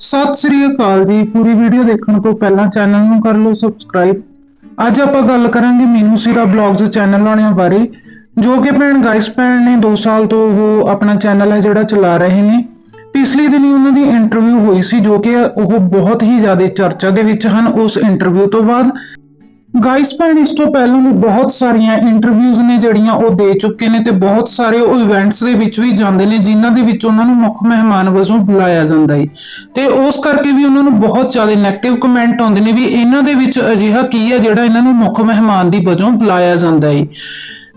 ਸਤਿ ਸ੍ਰੀ ਅਕਾਲ ਜੀ। ਪੂਰੀ ਵੀਡੀਓ ਦੇਖਣ ਤੋਂ ਪਹਿਲਾਂ ਚੈਨਲ ਨੂੰ ਕਰ ਲਓ ਸਬਸਕ੍ਰਾਈਬ ਅੱਜ ਆਪਾਂ ਗੱਲ ਕਰਾਂਗੇ ਮੀਨੂ ਸਿਰਾ ਬਲੌਗਸ ਚੈਨਲ ਵਾਲਿਆਂ ਬਾਰੇ, ਜੋ ਕਿ ਭੈਣ ਗਾਇਸ ਭੈਣ ਨੇ 2 ਸਾਲ ਤੋਂ ਉਹ ਆਪਣਾ ਚੈਨਲ ਹੈ ਜਿਹੜਾ ਚਲਾ ਰਹੇ ਨੇ। ਪਿਛਲੇ ਦਿਨੀ ਉਹਨਾਂ ਦੀ ਇੰਟਰਵਿਊ ਹੋਈ ਸੀ, ਜੋ ਕਿ ਉਹ ਬਹੁਤ ਹੀ ਜ਼ਿਆਦਾ ਚਰਚਾ ਦੇ ਵਿੱਚ ਹਨ ਉਸ ਇੰਟਰਵਿਊ ਤੋਂ ਬਾਅਦ। ਗਾਇਸ ਭੈਣ, ਇਸ ਤੋਂ ਪਹਿਲਾਂ ਵੀ ਬਹੁਤ ਸਾਰੀਆਂ ਇੰਟਰਵਿਊਜ਼ ਨੇ ਜਿਹੜੀਆਂ ਉਹ ਦੇ ਚੁੱਕੇ ਨੇ ਤੇ ਬਹੁਤ ਸਾਰੇ ਉਹ ਇਵੈਂਟਸ ਦੇ ਵਿੱਚ ਵੀ ਜਾਂਦੇ ਨੇ ਜਿਨ੍ਹਾਂ ਦੇ ਵਿੱਚ ਉਹਨਾਂ ਨੂੰ ਮੁੱਖ ਮਹਿਮਾਨ ਵਜੋਂ ਬੁਲਾਇਆ ਜਾਂਦਾ ਹੈ ਤੇ ਉਸ ਕਰਕੇ ਵੀ ਉਹਨਾਂ ਨੂੰ ਬਹੁਤ ਜ਼ਿਆਦਾ ਨੈਗੇਟਿਵ ਕਮੈਂਟ ਆਉਂਦੇ ਨੇ ਵੀ ਇਹਨਾਂ ਦੇ ਵਿੱਚ ਅਜਿਹਾ ਕੀ ਹੈ ਜਿਹੜਾ ਇਹਨਾਂ ਨੂੰ ਮੁੱਖ ਮਹਿਮਾਨ ਦੀ ਵਜੋਂ ਬੁਲਾਇਆ ਜਾਂਦਾ ਹੈ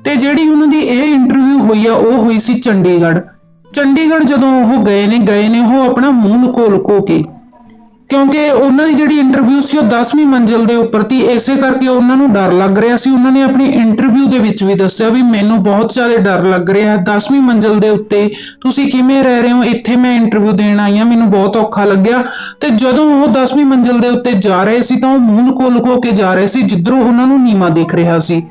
ਤੇ ਜਿਹੜੀ ਉਹਨਾਂ ਦੀ ਇਹ ਇੰਟਰਵਿਊ ਹੋਈ ਆ, ਉਹ ਹੋਈ ਸੀ ਚੰਡੀਗੜ੍ਹ। ਚੰਡੀਗੜ੍ਹ ਜਦੋਂ ਉਹ ਗਏ ਨੇ ਗਏ ਨੇ ਉਹ ਆਪਣਾ ਮੂੰਹ ਲੁਕੋ ਲੁਕੋ ਕੇ। ਕਿਉਂਕਿ ਉਹਨਾਂ ਦੀ ਜਿਹੜੀ ਇੰਟਰਵਿਊ ਸੀ ਉਹ 10ਵੀਂ ਮੰਜ਼ਿਲ ਦੇ ਉੱਪਰ ਸੀ, ਇਸੇ ਕਰਕੇ ਉਹਨਾਂ ਨੂੰ ਡਰ ਲੱਗ ਰਿਹਾ ਸੀ। ਉਹਨਾਂ ਨੇ ਆਪਣੀ ਇੰਟਰਵਿਊ ਦੇ ਵਿੱਚ ਵੀ ਦੱਸਿਆ ਵੀ ਮੈਨੂੰ ਬਹੁਤ ਜ਼ਿਆਦਾ ਡਰ ਲੱਗ ਰਿਹਾ 10ਵੀਂ ਮੰਜ਼ਿਲ ਦੇ ਉੱਤੇ। ਤੁਸੀਂ ਕਿਵੇਂ ਰਹਿ ਰਹੇ ਹੋ? ਇੱਥੇ ਮੈਂ ਇੰਟਰਵਿਊ ਦੇਣ ਆਈ ਹਾਂ, ਮੈਨੂੰ ਬਹੁਤ ਔਖਾ ਲੱਗਿਆ। ਤੇ ਜਦੋਂ ਉਹ 10ਵੀਂ ਮੰਜ਼ਿਲ ਦੇ ਉੱਤੇ ਜਾ ਰਹੇ ਸੀ ਤਾਂ ਉਹ ਮੂੰਹ ਲੁਕੋ ਲੁਕੋ ਕੇ ਜਾ ਰਹੇ ਸੀ, ਜਿੱਧਰੋਂ ਉਹਨਾਂ ਨੂੰ ਨੀਵਾ ਦਿਖ ਰਿਹਾ ਸੀ।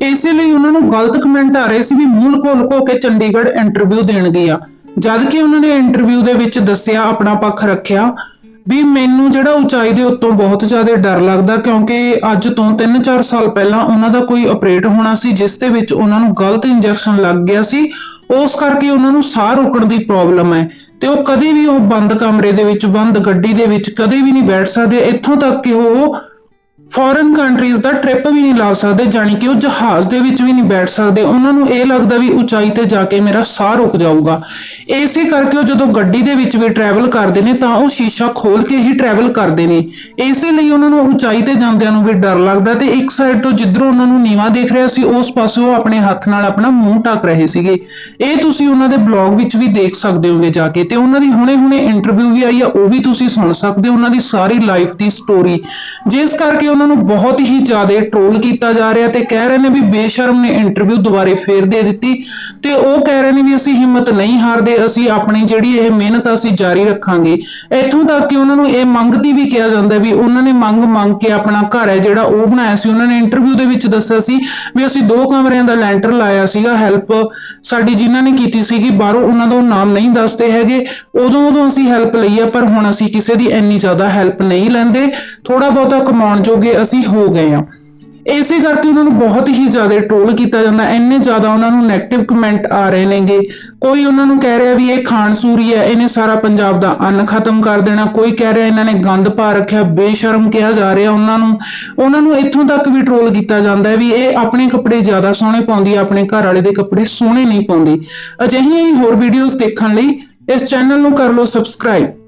ਇਸੇ ਲਈ ਉਹਨਾਂ ਨੂੰ ਗਲਤ ਕਮੈਂਟ ਆ ਰਹੇ ਸੀ ਵੀ ਮੂਲ ਕੋਲ ਕੋ ਕੇ ਚੰਡੀਗੜ੍ਹ ਇੰਟਰਵਿਊ ਦੇਣ ਗਏ ਆ ਜਦ ਕਿ ਉਹਨਾਂ ਨੇ ਇੰਟਰਵਿਊ ਦੇ ਵਿੱਚ ਦੱਸਿਆ, ਆਪਣਾ ਪੱਖ ਰੱਖਿਆ। ਵੀ ਮੈਨੂੰ ਜਿਹੜਾ ਉਚਾਈ ਦੇ ਉੱਤੋਂ ਬਹੁਤ ਜ਼ਿਆਦਾ ਡਰ ਲੱਗਦਾ ਕਿਉਂਕਿ ਅੱਜ ਤੋਂ 3-4 ਸਾਲ ਪਹਿਲਾਂ ਉਹਨਾਂ ਦਾ ਕੋਈ ਆਪਰੇਟ ਹੋਣਾ ਸੀ, ਜਿਸ ਦੇ ਵਿੱਚ ਉਹਨਾਂ ਨੂੰ ਗਲਤ ਇੰਜੈਕਸ਼ਨ ਲੱਗ ਗਿਆ ਸੀ, ਉਸ ਕਰਕੇ ਉਹਨਾਂ ਨੂੰ ਸਾਹ ਰੋਕਣ ਦੀ ਪ੍ਰੋਬਲਮ ਹੈ। ਤੇ ਉਹ ਕਦੇ ਵੀ ਉਹ ਬੰਦ ਕਮਰੇ ਦੇ ਵਿੱਚ, ਬੰਦ ਗੱਡੀ ਦੇ ਵਿੱਚ ਕਦੇ ਵੀ ਨਹੀਂ ਬੈਠ ਸਕਦੇ। ਇੱਥੋਂ ਤੱਕ ਕਿ ਉਹ ਫੋਰਨ ਕੰਟਰੀਜ਼ ਦਾ ਟ੍ਰਿਪ ਵੀ ਨਹੀਂ ਲਾ ਸਕਦੇ ਜਾਨੀ ਕਿ ਉਹ ਜਹਾਜ਼ ਦੇ ਵਿੱਚ ਵੀ ਨਹੀਂ ਬੈਠ ਸਕਦੇ। ਉਹਨਾਂ ਨੂੰ ਇਹ ਲੱਗਦਾ ਵੀ ਉਚਾਈ ਤੇ ਜਾ ਕੇ ਮੇਰਾ ਸਾਹ ਰੁਕ ਜਾਊਗਾ। ਇਸੇ ਕਰਕੇ ਉਹ ਜਦੋਂ ਗੱਡੀ ਦੇ ਵਿੱਚ ਵੀ ਟਰੈਵਲ ਕਰਦੇ ਨੇ, ਤਾਂ ਉਹ ਸ਼ੀਸ਼ਾ ਖੋਲ ਕੇ ਹੀ ਟਰੈਵਲ ਕਰਦੇ ਨੇ। ਇਸੇ ਲਈ ਉਹਨਾਂ ਨੂੰ ਉਚਾਈ ਤੇ ਜਾਂਦਿਆਂ ਨੂੰ ਵੀ ਡਰ ਲੱਗਦਾ ਤੇ ਇੱਕ ਸਾਈਡ ਤੋਂ ਜਿੱਧਰੋਂ ਉਹਨਾਂ ਨੂੰ ਨੀਵਾ ਦੇਖ ਰਿਹਾ ਸੀ, ਉਸ ਪਾਸੇ ਉਹ ਆਪਣੇ ਹੱਥ ਨਾਲ ਆਪਣਾ ਮੂੰਹ ਢੱਕ ਰਹੇ ਸੀਗੇ। ਇਹ ਤੁਸੀਂ ਉਹਨਾਂ ਦੇ ਬਲੌਗ ਵਿੱਚ ਵੀ ਦੇਖ ਸਕਦੇ ਹੋਗੇ ਜਾ ਕੇ ਤੇ ਉਹਨਾਂ ਦੀ ਹੁਣੇ-ਹੁਣੇ ਇੰਟਰਵਿਊ ਵੀ ਆਈ ਆ, ਉਹ ਵੀ ਤੁਸੀਂ ਸੁਣ ਸਕਦੇ ਹੋ। ਉਹਨਾਂ ਦੀ ਸਾਰੀ ਲਾਈਫ ਦੀ ਸਟੋਰੀ ਜਿਸ ਕਰਕੇ ਉਹਨਾਂ ਨੂੰ ਬਹੁਤ ਹੀ ਜ਼ਿਆਦਾ ਟ੍ਰੋਲ ਕੀਤਾ ਜਾ ਰਿਹਾ ਤੇ ਕਹਿ ਰਹੇ ਨੇ ਵੀ ਬੇਸ਼ਰਮ ਨੇ ਇੰਟਰਵਿਊ ਦੁਬਾਰੇ ਫੇਰ ਦੇ ਦਿੱਤੀ ਤੇ ਉਹ ਕਹਿ ਰਹੇ ਨੇ ਵੀ ਅਸੀਂ ਹਿੰਮਤ ਨਹੀਂ ਹਾਰਦੇ, ਅਸੀਂ ਆਪਣੀ ਜਿਹੜੀ ਇਹ ਮਿਹਨਤ ਆ, ਅਸੀਂ ਜਾਰੀ ਰੱਖਾਂਗੇ। ਇੱਥੋਂ ਤੱਕ ਕਿ ਉਹਨਾਂ ਨੂੰ ਇਹ ਮੰਗਦੀ ਵੀ ਕਿਹਾ ਜਾਂਦਾ ਵੀ ਉਹਨਾਂ ਨੇ ਮੰਗ ਮੰਗ ਕੇ ਆਪਣਾ ਘਰ ਹੈ ਜਿਹੜਾ ਉਹ ਬਣਾਇਆ ਸੀ, ਉਹਨਾਂ ਨੇ ਇੰਟਰਵਿਊ ਦੇ ਵਿੱਚ ਦੱਸਿਆ ਸੀ ਵੀ ਅਸੀਂ ਦੋ ਕਮਰਿਆਂ ਦਾ ਲੈਂਟਰ ਲਾਇਆ ਸੀਗਾ ਹੈਲਪ ਸਾਡੀ ਜਿਨ੍ਹਾਂ ਨੇ ਕੀਤੀ ਸੀਗੀ, ਬਾਹਰੋਂ ਉਹਨਾਂ ਦਾ ਉਹ ਨਾਮ ਨਹੀਂ ਦੱਸਦੇ ਹੈਗੇ। ਉਦੋਂ ਉਦੋਂ ਅਸੀਂ ਹੈਲਪ ਲਈ ਆ, ਪਰ ਹੁਣ ਅਸੀਂ ਕਿਸੇ ਦੀ ਇੰਨੀ ਜ਼ਿਆਦਾ ਹੈਲਪ ਨਹੀਂ ਲੈਂਦੇ। ਥੋੜਾ ਬਹੁਤਾ ਕਮਾਉਣ ਜੋ ਜੋਗੇ ਅਸੀਂ ਹੋ ਗਏ ਆ ਇਸੇ ਕਰਕੇ ਉਹਨਾਂ ਨੂੰ ਬਹੁਤ ਹੀ ਜ਼ਿਆਦਾ ਟ੍ਰੋਲ ਕੀਤਾ ਜਾਂਦਾ। ਇੰਨੇ ਜ਼ਿਆਦਾ ਉਹਨਾਂ ਨੂੰ 네ਗੇਟਿਵ ਕਮੈਂਟ ਆ ਰਹੇ ਨੇਗੇ। ਕੋਈ ਉਹਨਾਂ ਨੂੰ ਕਹਿ ਰਿਹਾ ਵੀ ਇਹ ਖਾਨਸੂਰੀ ਹੈ, ਇਹਨੇ ਸਾਰਾ ਪੰਜਾਬ ਦਾ ਅੰਨ ਖਤਮ ਕਰ ਦੇਣਾ। ਕੋਈ ਕਹਿ ਰਿਹਾ ਇਹਨਾਂ ਨੇ ਗੰਦ ਪਾ ਰੱਖਿਆ, ਬੇਸ਼ਰਮ ਕਿਹਾ ਜਾ ਰਿਹਾ ਉਹਨਾਂ ਨੂੰ। ਉਹਨਾਂ ਨੂੰ ਇੱਥੋਂ ਤੱਕ ਵੀ ਟ੍ਰੋਲ ਕੀਤਾ ਜਾਂਦਾ ਹੈ ਵੀ ਇਹ ਆਪਣੇ ਕੱਪੜੇ ਜ਼ਿਆਦਾ ਸੋਹਣੇ ਪਾਉਂਦੀ ਹੈ, ਆਪਣੇ ਘਰ ਵਾਲੇ ਦੇ ਕੱਪੜੇ ਸੋਹਣੇ ਨਹੀਂ ਪਾਉਂਦੀ। ਅਜਿਹੀਆਂ ਹੀ ਹੋਰ ਵੀਡੀਓਜ਼ ਦੇਖਣ ਲਈ ਇਸ ਚੈਨਲ ਨੂੰ ਕਰ ਲਓ ਸਬਸਕ੍ਰਾਈਬ